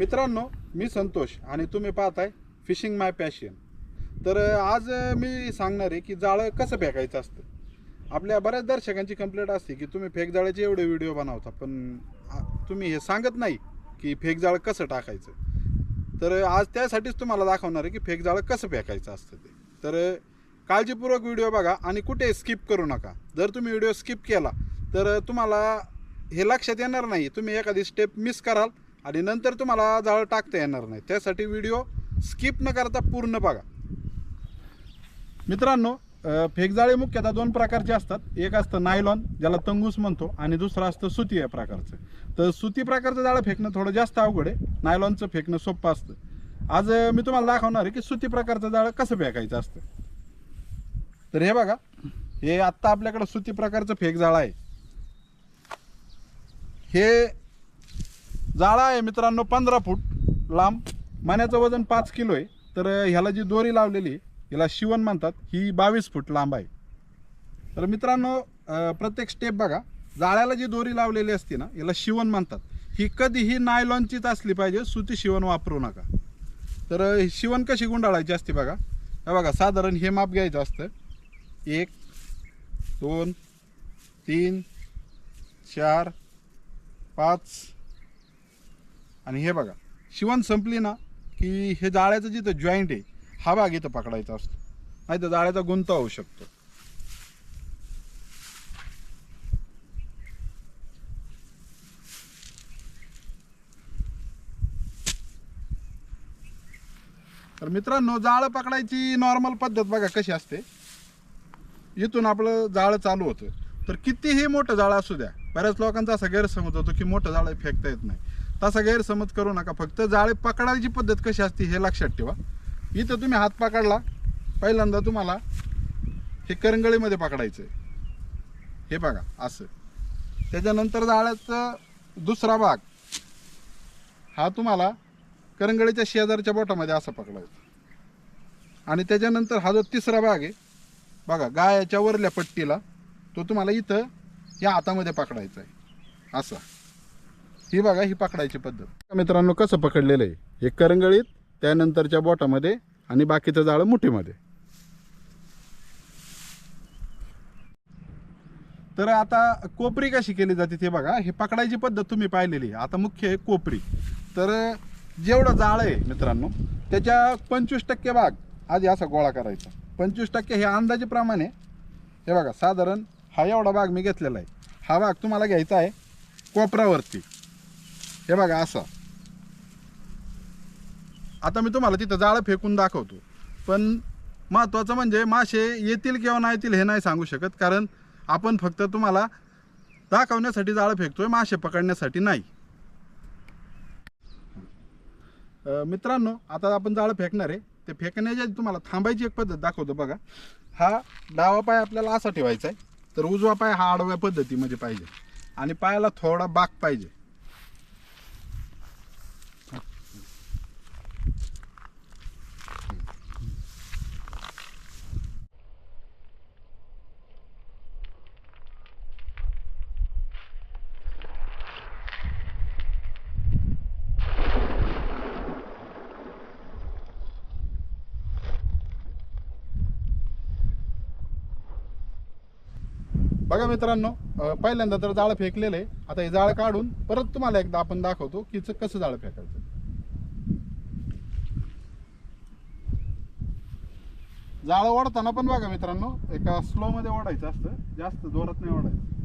मित्रांनो मी संतोष आणि तुम्ही पाहताय फिशिंग माय पॅशन तर आज मी सांगणार आहे की जाळं कसं फेकायचं असतं. आपल्या बऱ्याच दर्शकांची कंप्लेंट असते की तुम्ही फेक जाळ्याचे एवढे व्हिडिओ बनवता पण तुम्ही हे सांगत नाही की फेक जाळं कसं टाकायचं. तर आज त्यासाठीच तुम्हाला दाखवणार आहे की फेक जाळं कसं फेकायचं असतं ते. तर काळजीपूर्वक व्हिडिओ बघा आणि कुठे स्किप करू नका. जर तुम्ही व्हिडिओ स्किप केला तर तुम्हाला हे लक्षात येणार नाही. तुम्ही एखादी स्टेप मिस कराल आणि नंतर तुम्हाला जाळं टाकता येणार नाही. त्यासाठी व्हिडिओ स्किप न करता पूर्ण बघा. मित्रांनो फेकजाळे मुख्यतः दोन प्रकारचे असतात. एक असतं नायलॉन ज्याला तंगूस म्हणतो आणि दुसरं असतं सुती या प्रकारचं. तर सुती प्रकारचं जाळं फेकणं थोडं जास्त अवघड आहे. नायलॉनचं फेकणं सोपं असतं. आज मी तुम्हाला दाखवणार आहे की सुती प्रकारचं जाळं कसं फेकायचं असतं. तर हे बघा हे आत्ता आपल्याकडं सुती प्रकारचं फेक जाळं आहे. हे जाळा आहे मित्रांनो पंधरा फूट लांब. मान्याचं वजन पाच किलो आहे. तर ह्याला जी दोरी लावलेली आहे, हिला शिवण म्हणतात. ही बावीस फूट लांब आहे. तर मित्रांनो प्रत्येक स्टेप बघा. जाळ्याला जी दोरी लावलेली असते ना याला शिवण म्हणतात. ही कधीही नायलॉनचीच असली पाहिजे सुती शिवण वापरू नका. तर ही शिवण कशी गुंडाळायची असते बघा. हे बघा साधारण हे माप घ्यायचं असतं. एक दोन तीन चार पाच आणि हे बघा शिवण संपली ना की हे जाळ्याचं जिथं जॉईंट आहे हा भाग इथं पकडायचा असतो. नाही तर जाळ्याचा गुंता होऊ शकतो. तर मित्रांनो जाळं पकडायची नॉर्मल पद्धत बघा कशी असते. इथून आपलं जाळं चालू होतं. तर कितीही मोठं जाळं असू द्या बऱ्याच लोकांचा असा गैरसमज होतो की मोठं जाळं फेकता येत नाही. तसा गैरसमज करू नका. फक्त जाळे पकडायची पद्धत कशी असते हे लक्षात ठेवा. इथं तुम्ही हात पकडला पहिल्यांदा तुम्हाला हे करंगळीमध्ये पकडायचं आहे हे बघा असं. त्याच्यानंतर जाळ्याचा दुसरा भाग हा तुम्हाला करंगळीच्या शेजारच्या बोटामध्ये असं पकडायचं. आणि त्याच्यानंतर हा जो तिसरा भाग आहे बघा गायाच्या वरल्या पट्टीला तो तुम्हाला इथं या हातामध्ये पकडायचा आहे असा. ही बघा ही पकडायची पद्धत. मित्रांनो कसं पकडलेलं आहे? हे करंगळीत त्यानंतरच्या बोटामध्ये आणि बाकीचं जाळं मुठीमध्ये. तर आता कोपरी कशी केली जाते ते बघा. हे पकडायची पद्धत तुम्ही पाहिलेली आहे. आता मुख्य आहे कोपरी. तर जेवढं जाळं आहे मित्रांनो त्याच्या पंचवीस टक्के भाग आधी असा गोळा करायचा. पंचवीस टक्के हे अंदाजेप्रमाणे हे बघा साधारण हा एवढा भाग मी घेतलेला आहे. हा भाग तुम्हाला घ्यायचा आहे कोपरावरती हे बघा असा. आता मी तुम्हाला तिथं जाळं फेकून दाखवतो. पण महत्त्वाचं म्हणजे मासे येतील किंवा नाही येतील हे नाही सांगू शकत कारण आपण फक्त तुम्हाला दाखवण्यासाठी जाळं फेकतोय मासे पकडण्यासाठी नाही. मित्रांनो आता आपण जाळं फेकणार आहे. ते फेकण्याच्या तुम्हाला थांबायची एक पद्धत दाखवतो बघा. हा डावा पाय आपल्याला असा ठेवायचा आहे तर उजवा पाय हा आडव्या पद्धतीमध्ये पाहिजे. आणि पायाला थोडा बाक पाहिजे. बघा मित्रांनो पहिल्यांदा तर जाळं फेकलेलं आहे. आता हे जाळं काढून परत तुम्हाला एकदा आपण दाखवतो की कसं जाळं फेकायचं. जाळं ओढताना पण बघा मित्रांनो एका स्लोमध्ये ओढायचं असतं. जास्त जोरात नाही ओढायचं.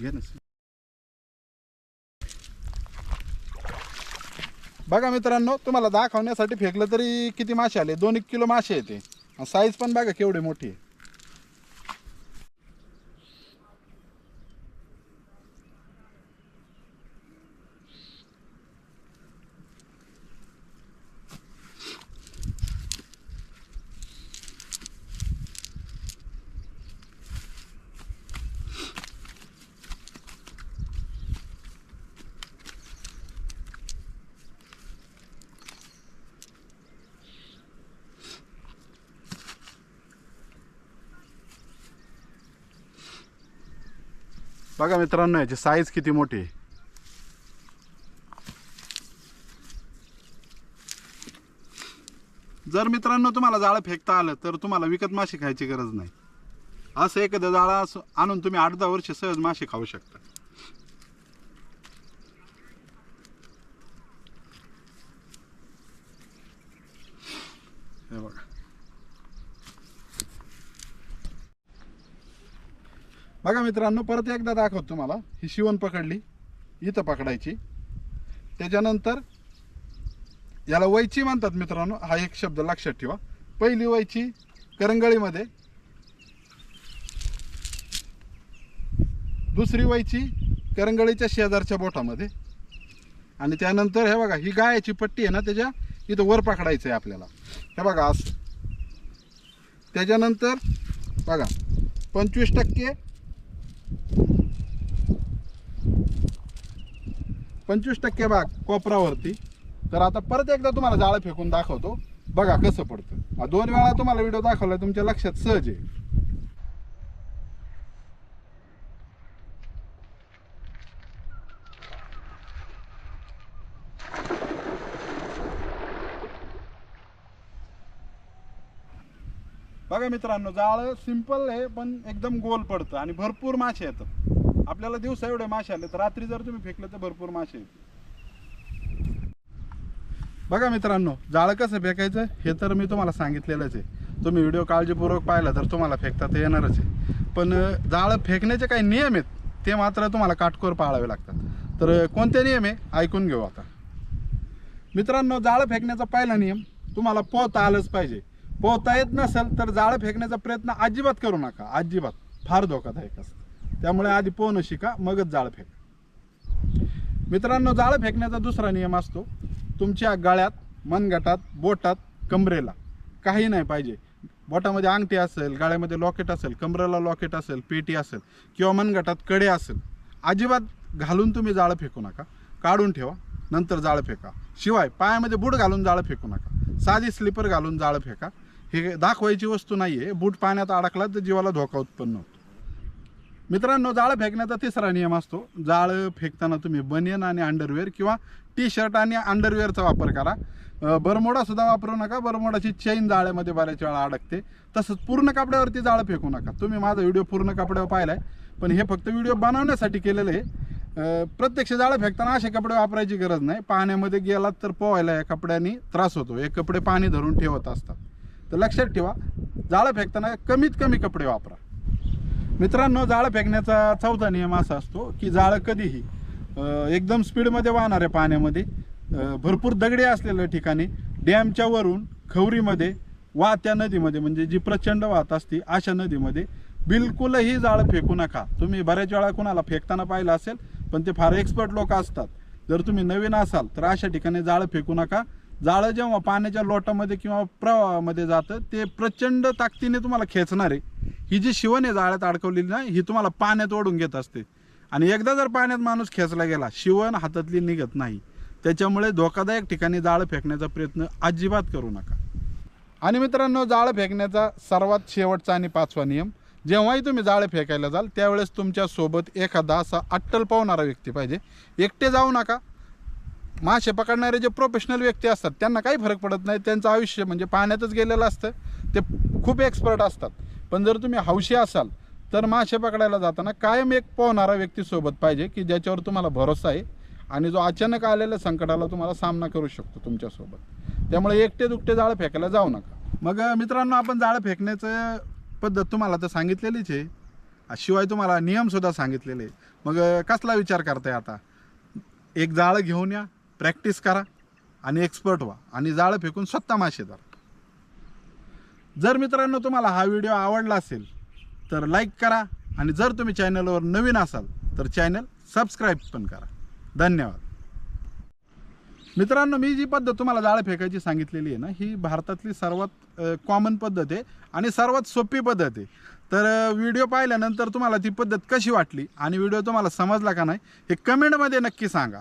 घे ना बघा मित्रांनो तुम्हाला दाखवण्यासाठी फेकलं तरी किती मासे आले? दोन एक किलो मासे येते. साईज पण बघा केवढी मोठी आहे. बघा मित्रांनो याची साईज किती मोठी आहे. जर मित्रांनो तुम्हाला जाळं फेकता आलं तर तुम्हाला विकत मासे खायची गरज नाही. असं एखादं जाळं असं आणून तुम्ही आठ दहा वर्ष सहज मासे खाऊ शकता. हे बघा. बघा मित्रांनो परत एकदा दाखवतो तुम्हाला. ही शिवण पकडली इथं पकडायची. त्याच्यानंतर याला वैची म्हणतात मित्रांनो हा एक शब्द लक्षात ठेवा. पहिली वैची करंगळीमध्ये. दुसरी वैची करंगळीच्या शेजारच्या बोटामध्ये. आणि त्यानंतर हे बघा ही गायाची पट्टी आहे ना त्याच्या इथं वर पकडायचं आहे आपल्याला. हे बघा असं. त्याच्यानंतर बघा पंचवीस टक्के पंचवीस टक्के भाग कोपरावरती. तर आता परत एकदा तुम्हाला जाळं फेकून दाखवतो. बघा कसं पडतं. हा दोन वेळा तुम्हाला व्हिडिओ दाखवला तुमच्या लक्षात सहज आहे. बघा मित्रांनो जाळं सिंपल आहे पण एकदम गोल पडतं आणि भरपूर मासे येतात. आपल्याला दिवसा एवढे मासे आले तर रात्री जर तुम्ही फेकले तर भरपूर मासे बघा मित्रांनो जाळं कसं फेकायचं हे तर मी तुम्हाला सांगितलेलंच आहे. तुम्ही व्हिडिओ काळजीपूर्वक पाहिला तर तुम्हाला फेकता तर येणारच आहे. पण जाळं फेकण्याचे काही नियम आहेत ते मात्र तुम्हाला काटकोर पाळावे लागतात. तर कोणते नियम आहे ऐकून घेऊ आता. मित्रांनो जाळं फेकण्याचा पहिला नियम तुम्हाला पोहता आलंच पाहिजे. पोहता येत नसेल तर जाळं फेकण्याचा प्रयत्न अजिबात करू नका. अजिबात. फार धोकादायक असतं. त्यामुळे आधी पोहणं शिका मगच जाळ फेका. मित्रांनो जाळं फेकण्याचा दुसरा नियम असतो तुमच्या गळ्यात मनगटात बोटात कमरेला काही नाही पाहिजे. बोटामध्ये अंगठी असेल गाळ्यामध्ये लॉकेट असेल कमरेला लॉकेट असेल पेटी असेल किंवा मनगटात कडे असेल अजिबात घालून तुम्ही जाळं फेकू नका. काढून ठेवा नंतर जाळं फेका. शिवाय पायामध्ये बूट घालून जाळं फेकू नका. साधी स्लीपर घालून जाळं फेका. हे दाखवायची वस्तू नाही आहे बूट पाण्यात अडकला तर जीवाला धोका उत्पन्न होतो. मित्रांनो जाळं फेकण्याचा तिसरा नियम असतो. जाळं फेकताना तुम्ही बनियन आणि अंडरवेअर किंवा टी शर्ट आणि अंडरवेअरचा वापर करा. बरमोडासुद्धा वापरू नका. बरमोडाची चेन जाळ्यामध्ये बऱ्याच वेळा अडकते. तसंच पूर्ण कपड्यावरती जाळं फेकू नका. तुम्ही माझा व्हिडिओ पूर्ण कपड्यावर आहे पण हे फक्त व्हिडिओ बनवण्यासाठी केलेलं आहे. प्रत्यक्ष जाळं फेकताना असे कपडे वापरायची गरज नाही. पाण्यामध्ये गेलात तर पोहायला या कपड्यांनी त्रास होतो. हे कपडे पाणी धरून ठेवत असतात. तर लक्षात ठेवा जाळं फेकताना कमीत कमी कपडे वापरा. मित्रांनो जाळं फेकण्याचा चौथा नियम असा असतो की जाळं कधीही एकदम स्पीडमध्ये वाहणाऱ्या पाण्यामध्ये भरपूर दगडे असलेल्या ठिकाणी डॅमच्या वरून खवरीमध्ये वाहत्या नदीमध्ये म्हणजे जी प्रचंड वाहत असते अशा नदीमध्ये बिलकुलही जाळं फेकू नका. तुम्ही बऱ्याच वेळा कुणाला फेकताना पाहिलं असेल पण ते फार एक्सपर्ट लोक असतात. जर तुम्ही नवीन असाल तर अशा ठिकाणी जाळं फेकू नका. जाळं जेव्हा पाण्याच्या लोटामध्ये किंवा प्रवाहामध्ये जातं ते प्रचंड ताकदीने तुम्हाला खेचणार. आहे ही जी शिवण आहे जाळ्यात अडकवलेली ना ही तुम्हाला पाण्यात ओढून घेत असते. आणि एकदा जर पाण्यात माणूस खेचला गेला शिवण हातातली निघत नाही. त्याच्यामुळे धोकादायक ठिकाणी जाळं फेकण्याचा प्रयत्न अजिबात करू नका. आणि मित्रांनो जाळं फेकण्याचा सर्वात शेवटचा आणि पाचवा नियम जेव्हाही तुम्ही जाळं फेकायला जाल त्यावेळेस तुमच्यासोबत एखादा असा अट्टल पावणारा व्यक्ती पाहिजे. एकटे जाऊ नका. मासे पकडणारे जे प्रोफेशनल व्यक्ती असतात त्यांना काही फरक पडत नाही. त्यांचं आयुष्य म्हणजे पाण्यातच गेलेलं असतं. ते खूप एक्सपर्ट असतात. पण जर तुम्ही हौशी असाल तर मासे पकडायला जाताना कायम एक पोहणारा व्यक्ती सोबत पाहिजे की ज्याच्यावर तुम्हाला भरोसा आहे आणि जो अचानक आलेल्या संकटाला तुम्हाला सामना करू शकतो तुमच्यासोबत. त्यामुळे एकटे दुकटे जाळं फेकायला जाऊ नका. मग मित्रांनो आपण जाळं फेकण्याचं पद्धत तुम्हाला तर सांगितलेलीच आहे. शिवाय तुम्हाला नियमसुद्धा सांगितलेले आहे. मग कसला विचार करताय आता? एक जाळं घेऊन या. प्रॅक्टिस करा आणि एक्सपर्ट व्हा आणि जाळं फेकून स्वतः मासे धरा. जर मित्रांनो तुम्हाला हा व्हिडिओ आवडला असेल तर लाईक करा आणि जर तुम्ही चॅनलवर नवीन असाल तर चॅनल सबस्क्राईब पण करा. धन्यवाद. मित्रांनो मी जी पद्धत तुम्हाला जाळं फेकायची सांगितलेली आहे ना ही भारतातली सर्वात कॉमन पद्धत आहे आणि सर्वात सोपी पद्धत आहे. तर व्हिडिओ पाहिल्यानंतर तुम्हाला ती पद्धत कशी वाटली आणि व्हिडिओ तुम्हाला समजला का नाही हे कमेंटमध्ये नक्की सांगा.